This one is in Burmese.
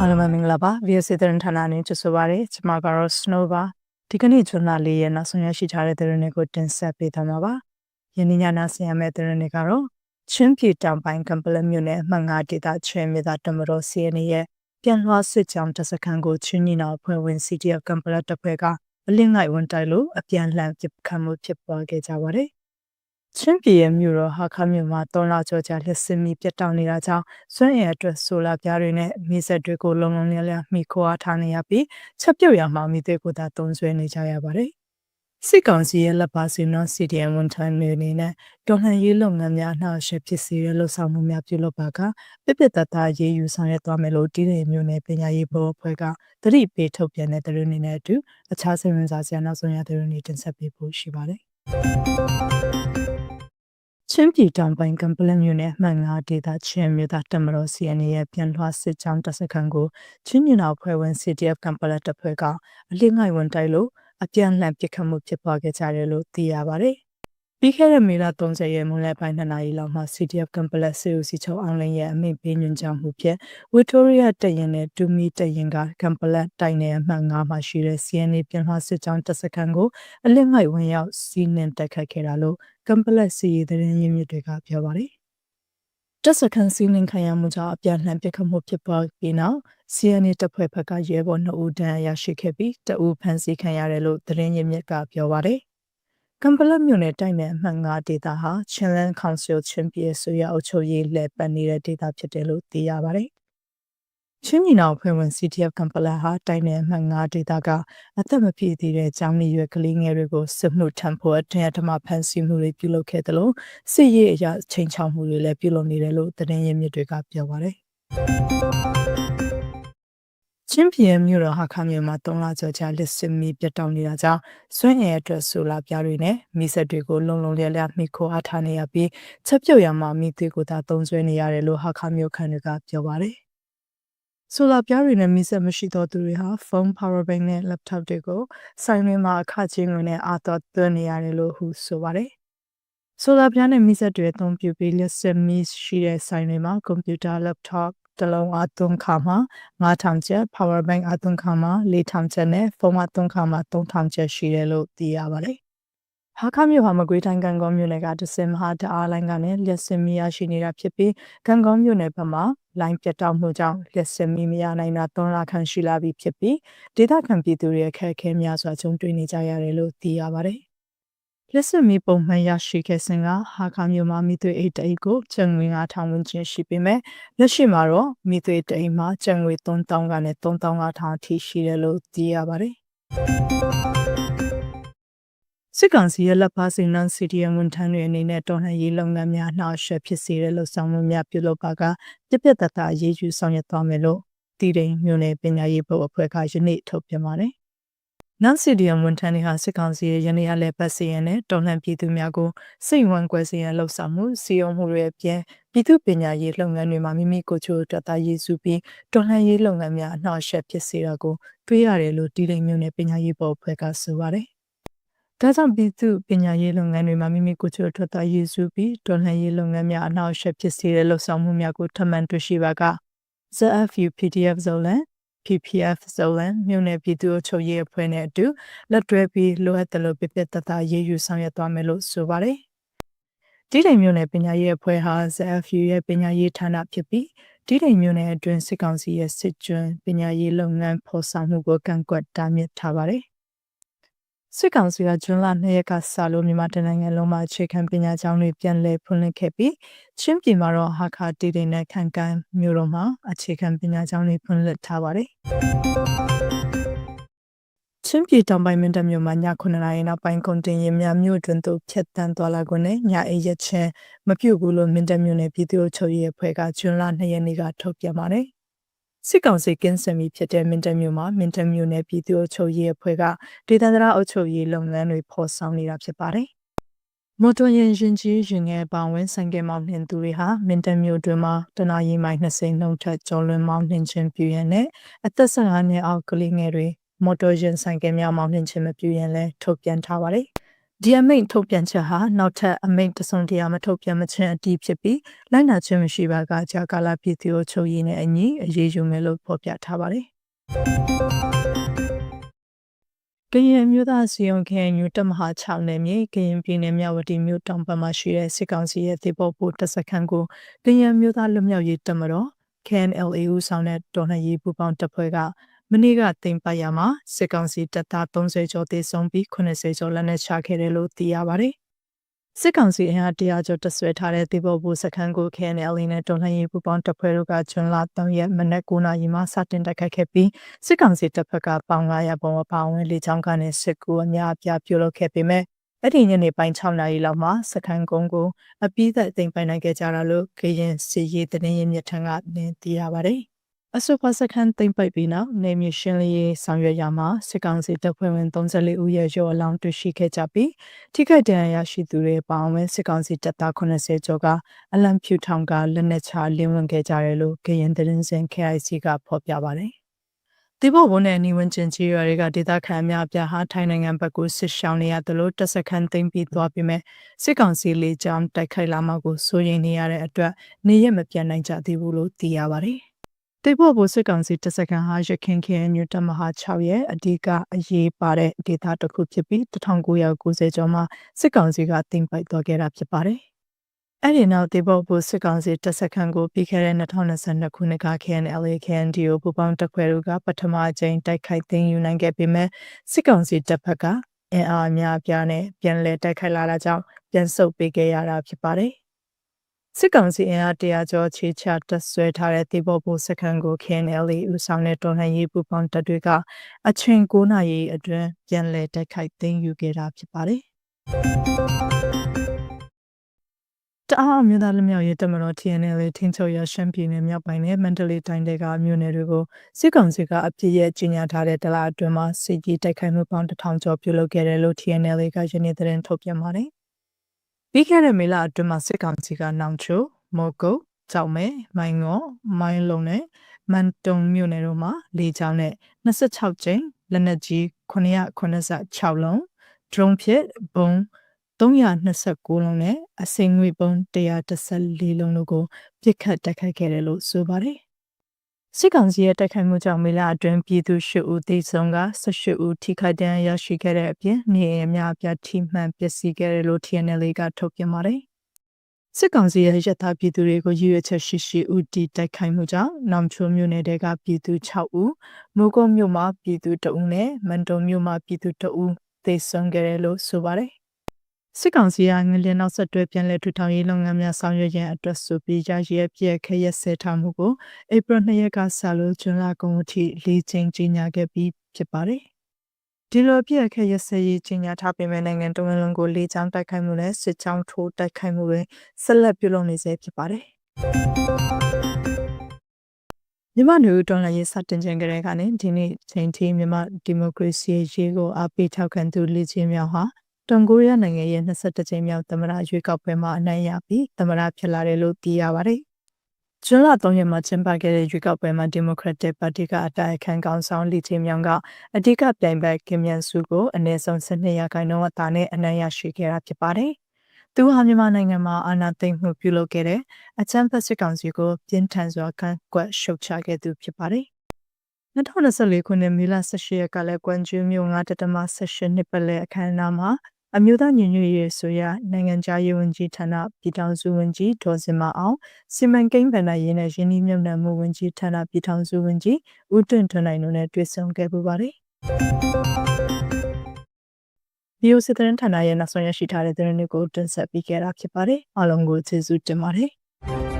အားလုံးပဲမင်္ဂလာပါ VS သတင်းဌာနနဲ့ကြိုဆိုပါရစေကျွန်မကတော့ Snow ပါဒီကနေ့ဇွန်လ၄ရက်နောက်ဆုံးရရှိထားတဲ့သတင်းတွေကိုတင်ဆက်ပေးသွားမှာပါယင်းညနာဆင်ရမယ့်သတင်းတွေကတော့ချင်းပြည်တောင်ပိုင်းကံပလမြို့နယ်မှန်ငါဒေသချဲမြေသားတမတော်စီနေရဲ့ပြန်လွှားစစ်ကြောင်းတစခန်းကိုချင်းညီနာဖွဲ့ဝင် CTF ကံပလတပ်ဖွဲ့ကအလင်းငိုက်ဝန်တိုင်လို့အပြန်လှန်ပစ်ခတ်မှုဖြစ်ပွားခဲ့ကြပါတယ် ချင်းပြည်ရဲ့မြို့တော်ဟာခမြို့မှာတောလာကြောကြာလက်စမီပြတ်တောက်နေတာကြောင့်စွန့်ရည်အတွက်ဆိုလာပြားတွေနဲ့မိဆက်တွေကိုလုံလုံလည်လည်မိခိုအားထားနေရပြီးချက်ပြုတ်ရမှမိသေးကိုသာတုံးဆွဲနေကြရပါတယ်။စစ်ကောင်စီရဲ့လက်ပါစီနော် CDM ဝန်ထမ်းတွေအနေနဲ့တော်လှန်ရေးလုပ်ငန်းများနှောက်ယှက်ဖြစ်စေတဲ့လှုပ်ဆောင်မှုများပြုလုပ်ပါကပြပြတတရေးယူဆောင်ရွက်သွားမယ်လို့တည်တဲ့မျိုးနဲ့ပညာရေးဘောအဖွဲ့ကသတိပေးထုတ်ပြန်တဲ့သတင်းတွေနဲ့အတူအခြားစိတ်ဝင်စားစရာနောက်ဆုံးရသတင်းတွေတင်ဆက်ပေးဖို့ရှိပါတယ်။ ချင်းပြည်တောင်ပိုင်းကံပလမြို့နယ်မှန်ငါဒေသချင်းမြို့သားတမတော် CNA ရဲ့ပြန်လွှားစစ်ကြောင်းတပ်စခန်းကိုချင်းမြနာဖွဲ့ဝင် CTF ကံပလတပ်ဖွဲ့ကအလင်းငိုင်ဝန်တိုက်လို့အပြန်လှန်ပစ်ခတ်မှုဖြစ်ပွားခဲ့ကြတယ်လို့သိရပါတယ်။ ပြီးခဲ့တဲ့မေလ30ရက်မွန်းလယ်ပိုင်း2နာရီလောက်မှာ CTF ကံပလက်စေဦးစီချုံအောင်လင်းရဲ့အမိန့်ပေးညွှန်ကြားမှုဖြင့်ဝီတိုရီးယားတရင်နဲ့ဒူမီတရင်ကကံပလက်တိုင်နယ်အမှတ်9မှာရှိတဲ့ CNA ပြန်လွှားစစ်ကြောင်းတပ်စခန်းကိုအလင်းငိုင်ဝင်ရောက်စီးနှင်တက်ခတ်ခဲ့တာလို့ကမ်ပလက်စီရီသတင်းရင်းမြစ်တွေကပြောပါတယ်။တက်စခန်းစီးနင်းခံရမှုကြောင့်အပြန်လှန်ပစ်ခတ်မှုဖြစ်ပွားပြီးနောက် CNA တပ်ဖွဲ့ဘက်ကရဲဘော်2ဦးတန်းရရှိခဲ့ပြီးတဦးဖမ်းဆီးခံရတယ်လို့သတင်းရင်းမြစ်ကပြောပါတယ်။ ကမ်ပလက်မြို့နယ်တိုက်နယ်အမှတ်9ဒေသဟာချင်လန်ကောင်စီချင်းပြည်ဆိုရအုပ်ချုပ်ရေးလက်ပတ်နေတဲ့ဒေသဖြစ်တယ်လို့သိရပါတယ်ချင်းမြနာဖွဲ့ဝင် CTF ကံပလာဟာတိုင်းနယ်မှငါဒေတာကအသက်မပြည့်သေးတဲ့ကျောင်းနေရွယ်ကလေးငယ်တွေကိုစစ်မှုထမ်းဖို့အထင်အထမဖန်ဆီးမှုတွေပြုလုပ်ခဲ့တယ်လို့စစ်ရေးအရာချိန်ချောက်မှုတွေလည်းပြုလုပ်နေတယ်လို့သတင်းရင်းမြစ်တွေကပြောပါတယ် ချင်းပြည်မြို့တော်ဟာခမြို့မှာ၃လကျော်ကြာလက်စစ်မီပြတ်တောက်နေတာကြောင့်စွန့်ရည်အတွက်ဆိုလာပြားတွေနဲ့မိဆက်တွေကိုလုံလုံလည်လည်မိခိုအားထားနေရပြီးချက်ပြုတ်ရမှာမိသေးကိုသာသုံးစွဲနေရတယ်လို့ဟာခမြို့ခန့်တွေကပြောပါတယ်ဆိုလာပြားတွေနဲ့မိဆက်မရှိသောသူတွေဟာဖုန်း power bank နဲ့ laptop တွေကိုဆိုင်တွေမှာအခချင်းတွေနဲ့အားတော့သွင်းနေရတယ်လို့ဟုဆိုပါတယ်။ဆိုလာပြားနဲ့မိဆက်တွေအသုံးပြုပြီးလက်စမီရှိတဲ့ဆိုင်တွေမှာကွန်ပျူတာ laptop တလုံးအသုံးခါမှာ9000ကျပ် power bank အသုံးခါမှာ4000ကျပ်နဲ့ဖုန်းအသုံးခါမှာ3000ကျပ်ရှိတယ်လို့သိရပါတယ်။ဟာခမြို့ဟာမကွေးတိုင်းကံကောမြို့နယ်ကတစင်မဟာတအားလိုင်းကနေလျှက်စင်မီရရှိနေတာဖြစ်ပြီးကံကောမြို့နယ်ဘက်မှာလိုင်းပြတ်တောက်မှုကြောင့်လက်စမီမရနိုင်တာ၃လခန့်ရှိလာပြီဖြစ်ပြီးဒေသခံပြည်သူတွေအခက်အခဲများစွာကြုံတွေ့နေကြရတယ်လို့သိရပါတယ်။ လက်စမီပုံမှန်ရရှိခဲ့စဉ်ကဟာခါမျိုးမှာမိသွေးအိတ်တိတ်ကိုကျန်ငွေ9000ဝန်းကျင်ရှိပေမဲ့လက်ရှိမှာတော့မိသွေးတိတ်မှာကျန်ငွေ3000ကနေ3500အထိရှိတယ်လို့သိရပါတယ်။စစ်ကောင်စီရဲ့လက်ပါစင်နန်စီတီယဝန်ထမ်းတွေအနေနဲ့တော်လှန်ရေးလုပ်ငန်းများနှောက်ယှက်ဖြစ်စေတဲ့လှုပ်ဆောင်မှုများပြုလုပ်ပါကပြပြတတအရေးယူဆောင်ရွက်သွားမယ်လို့တည်တယ်မြို့နယ်ပညာရေးဘုတ်အဖွဲ့ကယနေ့ထုတ်ပြန်ပါတယ်။ နန်စီဒီယဝန်ထမ်းတွေဟာစစ်ကောင်စီရဲ့ယနေ့ရလက်ပတ်စီရင်နဲ့တော်လှန်ပြည်သူများကိုစိတ်ဝမ်းကွဲစေရန်လှုပ်ဆောင်မှုစီယုံမှုတွေအပြင်ပြည်သူပညာရေးလုပ်ငန်းတွေမှာမိမိကိုယ်ချိုတတရေးစုပြီးတော်လှန်ရေးလုပ်ငန်းများအနှောက်အယှက်ဖြစ်စေတာကိုတွေ့ရတယ်လို့တည်တယ်မြို့နယ်ပညာရေးဘုတ်အဖွဲ့ကဆိုပါတယ်ဒါကြောင့်ပြည်သူပညာရေးလုပ်ငန်းတွေမှာမိမိကိုယ်ကျထွက်သွားရည်စုပြီးတော်လှန်ရေးလုပ်ငန်းများအနောက်ရှက်ဖြစ်စေတဲ့လှုပ်ဆောင်မှုများကိုထပ်မံတွေ့ရှိပါက ZFU PDF ဇုံလန် PPF ဇုံလန်မြို့နယ်ပြည်သူ့ချုပ်ရေးအဖွဲ့နဲ့အတူလက်တွဲပြီးလိုအပ်တယ်လို့ပြပြတတရေးယူဆောင်ရွက်သွားမယ်လို့ဆိုပါတယ်။ဒီတိုင်မြို့နယ်ပညာရေးအဖွဲ့ဟာ ZFU ရဲ့ပညာရေးဌာနဖြစ်ပြီးဒီတိုင်မြို့နယ်အတွင်းစစ်ကောင်စီရဲ့စစ်ကျွန်းပညာရေးလုပ်ငန်းဖော်ဆောင်မှုကိုကန့်ကွက်တားမြစ်ထားပါတယ်။ စစ်ကောင်စီကဂျွန်လ2ရက်ကစလို့မြန်မာတနိုင်ငံလုံးမှာအခြေခံပညာကျောင်းတွေပြန်လည်ဖွင့်လှစ်ခဲ့ပြီးချင်းပြည်မှာတော့ဟာခါတီတိနဲ့ခန်ကန်မြို့တော်မှာအခြေခံပညာကျောင်းတွေဖွင့်လှစ်ထားပါတယ်။ချင်းပြည်တောင်ပိုင်းမင်းတပ်မြို့မှာည9နာရီနောက်ပိုင်းကုန်တင်ယာဉ်များမြို့တွင်သို့ဖြတ်တန်းသွားလာခွင့်နဲ့ညအိရက်ချင်းမပြုတ်ဘူးလို့မင်းတပ်မြို့နယ်ပြည်သူ့ချုပ်ရေးအဖွဲ့ကဂျွန်လ2ရက်နေ့ကထုတ်ပြန်ပါတယ်။ စစ်ကောင်စီကင်းစင်ပြီးဖြစ်တဲ့မင်တမြို့မှာမင်တမြို့နယ်ပြည်သူ့အုပ်ချုပ်ရေးအဖွဲ့ကဒေသန္တရအုပ်ချုပ်ရေးလုပ်ငန်းတွေဖော်ဆောင်နေတာဖြစ်ပါတယ်။မော်တော်ယာဉ်ရှင်ကြီးရင်ငယ်ပောင်ဝင်းဆိုင်ကမောင်နှင်သူတွေဟာမင်တမြို့တွင်မှာတနာရီမိုင်20နှုတ်ထက်ကျော်လွန်မောင်နှင်ခြင်းပြုရန်နဲ့အသက်15နှစ်အောက်ကလေးငယ်တွေမော်တော်ယာဉ်ဆိုင်ကများမောင်နှင်ခြင်းမပြုရန်လဲထုတ်ပြန်ထားပါတယ်။ ဒီအမိန့်ထုတ်ပြန်ချက်ဟာနောက်ထပ်အမိန့်တစုံတရာမထုတ်ပြန်မချင်းအတည်ဖြစ်ပြီးလိုက်နာခြင်းမရှိပါကကြာကာလပြည်သူ့ချုပ်ရည်နဲ့အညီအရေးယူမယ်လို့ဖော်ပြထားပါတယ်ကရင်မျိုးသားစီယုံခင်ညူတမဟာ6နယ်မြေကရင်ပြည်နယ်မြဝတီမြို့တောင်ဘက်မှာရှိတဲ့စစ်ကောင်စီရဲ့ဒေပို့ဖို့တပ်စခန်းကိုကရင်မျိုးသားလွတ်မြောက်ရေးတပ်မတော် KNLA ဦးဆောင်တဲ့တော်လှန်ရေးပူးပေါင်းတပ်ဖွဲ့က မနေ့ကတင်ပတ်ရမှာစစ်ကောင်စီတပ်သား30ကျော်သေဆုံးပြီး80ကျော်လက်နက်ချခဲ့တယ်လို့သိရပါတယ်။စစ်ကောင်စီအင်အား100ကျော်တဆွဲထားတဲ့ဒေဘောဘူစခန်းကို KNL နဲ့တော်လှန်ရေးပူးပေါင်းတပ်ဖွဲ့တို့ကဂျွန်လ3ရက်မနက်9:00နာရီမှာစတင်တိုက်ခိုက်ခဲ့ပြီးစစ်ကောင်စီတပ်ဖက်ကပေါင်900ပုံအပါအဝင်လေကြောင်းကနေစစ်ကူအများအပြားပြုလုပ်ခဲ့ပေမဲ့အဲ့ဒီညနေပိုင်း6နာရီလောက်မှာစခန်းကုန်းကိုအပိသက်အသိမ်းပိုင်နိုင်ခဲ့ကြတာလို့ကရင်စီရေးသတင်းရင်းမြစ်ထံကနင်းသိရပါတယ်။ အဆိုပါစခန်းသိမ့်ပိုက်ပြီးနောက်နေမြေရှင်းလင်းရေးဆောင်ရွက်ရမှာစစ်ကောင်စီတပ်ဖွဲ့ဝင်34ဦးရဲ့ရောအလောင်းတွေ့ရှိခဲ့ကြပြီးထိခိုက်ဒဏ်ရာရရှိသူတွေပါဝင်စစ်ကောင်စီတပ်သား80ကျော်ကအလံဖြူထောင်ကလက်နက်ချလင်းဝင်ခဲ့ကြတယ်လို့ကရင်သတင်းစင် KIC ကဖော်ပြပါတယ်။ဒီဘောဘုံနဲ့နေဝင်ချင်းချီရွာတွေကဒေသခံအများအပြားဟာထိုင်းနိုင်ငံဘက်ကိုစစ်ရှောင်နေရတယ်လို့တပ်စခန်းသိမ်းပြီးသွားပြီးမြဲစစ်ကောင်စီလေကြောင်းတိုက်ခိုက်လာမှကိုစိုးရိမ်နေရတဲ့အတွက်နေရမပြန်နိုင်ကြသေးဘူးလို့သိရပါတယ်။ တိတ်ဖို့ဘုစစ်ကောင်စီတစကန်ဟာရခင်ခင်ညတမဟာ6ရဲ့အဓိကအရေးပါတဲ့ဒေသတစ်ခုဖြစ်ပြီး1990ကျော်မှာစစ်ကောင်စီကတင်ပိုက်သွားခဲ့တာဖြစ်ပါတယ်။အဲ့ဒီနောက်တေဘော့ဘုစစ်ကောင်စီတစကန်ကိုပြီးခဲ့တဲ့2022ခုနှစ်က KNLA KNDO ပူပေါင်းတပ်ခွဲတို့ကပထမအကြိမ်တိုက်ခိုက်သိမ်းယူနိုင်ခဲ့ပေမဲ့စစ်ကောင်စီတပ်ဖက်ကအင်အားအများပြားနဲ့ပြန်လည်တိုက်ခိုက်လာတာကြောင့်ပြန်ဆုတ်ပေးခဲ့ရတာဖြစ်ပါတယ်။ စစ်ကောင်စီအင်အားတရာကျော်ချေချတပ်ဆွဲထားတဲ့တေဘော့ဘိုစခန်းကို KNLA ဦးဆောင်တဲ့တော်လှန်ရေးပူးပေါင်းတပ်တွေကအချိန်9နာရီအတွင်းပြန်လည်တိုက်ခိုက်သိမ်းယူခဲ့တာဖြစ်ပါတယ်။တအားမြို့သားလူမျိုးရေးတမတော် TNL ထင်းချုပ်ရရှမ်းပြည်နယ်မြောက်ပိုင်းနဲ့မန္တလေးတိုင်းတွေကမြို့နယ်တွေကိုစစ်ကောင်စီကအပြစ်ရဲ့ကြီးညာထားတဲ့တလားအတွင်းမှာစစ်ကြီးတိုက်ခိုက်မှုပေါင်း1000ကျော်ပြုလုပ်ခဲ့တယ်လို့ TNL ကယနေ့သတင်းထုတ်ပြန်ပါတယ် ပြီးခဲ့တဲ့မေလအတွင်းမှာစစ်ကောင်စီကနောင်ချိုမော်ကုတ်ကြောက်မဲမိုင်းငေါမိုင်းလုံးနဲ့မန်တုံမြို့နယ်တို့မှာလေကြောင်းနဲ့26ကျင်းလက်နက်ကြီး986လုံး drone ဖြင့်ဘုံ329လုံးနဲ့အစိမ်ငွေပုံ114လုံးတို့ကိုပြစ်ခတ်တိုက်ခိုက်ခဲ့တယ်လို့ဆိုပါတယ် စစ်ကောင်စီရဲ့တိုက်ခိုက်မှုကြောင့်မေလအတွင်းပြည်သူ၈ဦးသေဆုံးက18ဦးထိခိုက်ဒဏ်ရာရရှိခဲ့တဲ့အပြင်နေအိမ်အများအပြားထိမှန်ပျက်စီးခဲ့တယ်လို့ TNL ကထုတ်ပြန်ပါတယ်။စစ်ကောင်စီရဲ့ရထားပြည်သူတွေကိုရည်ရွယ်ချက်ရှိရှိဦးတည်တိုက်ခိုက်မှုကြောင့်နောင်ချိုမြို့နယ်တဲကပြည်သူ6ဦးမိုးကုတ်မြို့မှာပြည်သူ2ဦးနဲ့မန်တုံမြို့မှာပြည်သူ2ဦးသေဆုံးခဲ့တယ်လို့ဆိုပါတယ်။ စစ်ကောင်စီကငလျင်နောက်ဆက်တွဲပြန်လည်ထူထောင်ရေးလုပ်ငန်းများဆောင်ရွက်ရန်အတွက်ဆိုပြီးရရဲပြည့်ခရက်ဆဲထားမှုကိုဧပြီ2ရက်ကစလို့ဇွန်လကုန်အထိလေးချိန်ကြီးညာခဲ့ပြီးဖြစ်ပါတယ်။ဒီလိုပြည့်ခရက်ဆဲရေးကြီးညာထားပေမဲ့နိုင်ငံတော်ဝန်လုံးကိုလေးချောင်းတိုက်ခိုက်မှုနဲ့စစ်ချောင်းထိုးတိုက်ခိုက်မှုတွေဆက်လက်ပြုလုပ်နေဆဲဖြစ်ပါတယ်။မြန်မာလူတော်လှန်ရေးစတင်ခြင်းကလေးကနေဒီနေ့ချိန်ထိမြန်မာဒီမိုကရေစီရေးကိုအပိထောက်ခံသူလူချင်းများဟာ တောင်ကိုရီးယားနိုင်ငံရဲ့22ကြိမ်မြောက်သမ္မတရွေးကောက်ပွဲမှာအနိုင်ရပြီးသမ္မတဖြစ်လာတယ်လို့သိရပါတယ်။ဇွန်လ3ရက်မှာကျင်းပခဲ့တဲ့ရွေးကောက်ပွဲမှာ Democratic Party ကအတိုက်ခံကောင်ဆောင်လီချေမြောင်ကအဓိကပြိုင်ဘက်ကင်မြန်စုကိုအနည်းဆုံး12ရာခိုင်နှုန်းအသာနဲ့အနိုင်ရရှိခဲ့တာဖြစ်ပါတယ်။သူဟာမြန်မာနိုင်ငံမှာအာဏာသိမ်းမှုပြုလုပ်ခဲ့တဲ့အချမ်းဖက်စစ်ကောင်စီကိုပြင်းထန်စွာကန့်ကွက်ရှုတ်ချခဲ့သူဖြစ်ပါတယ်။2024ခုနှစ်မေလ18ရက်ကလည်းကွမ်ကျူးမြို့9.18နှစ်ပတ်လည်အခမ်းအနားမှာ အမျိုးသားညီညွတ်ရေးဆိုရနိုင်ငံခြားရေးဝန်ကြီးဌာနပြည်ထောင်စုဝန်ကြီးဒေါ်စင်မအောင်စီမံကိန်းဗန္ဒာရေးနဲ့ရင်းနှီးမြှုပ်နှံမှုဝန်ကြီးဌာနပြည်ထောင်စုဝန်ကြီးဦးတွင်ထွန်းနိုင်တို့နဲ့တွေ့ဆုံခဲ့ပူပါတယ်။ဒီလိုစစ်တမ်းဌာနရဲ့နောက်ဆုံးရရှိထားတဲ့သတင်းတွေကိုတင်ဆက်ပေးခဲ့တာဖြစ်ပါတယ်။အားလုံးကိုကျေးဇူးတင်ပါတယ်။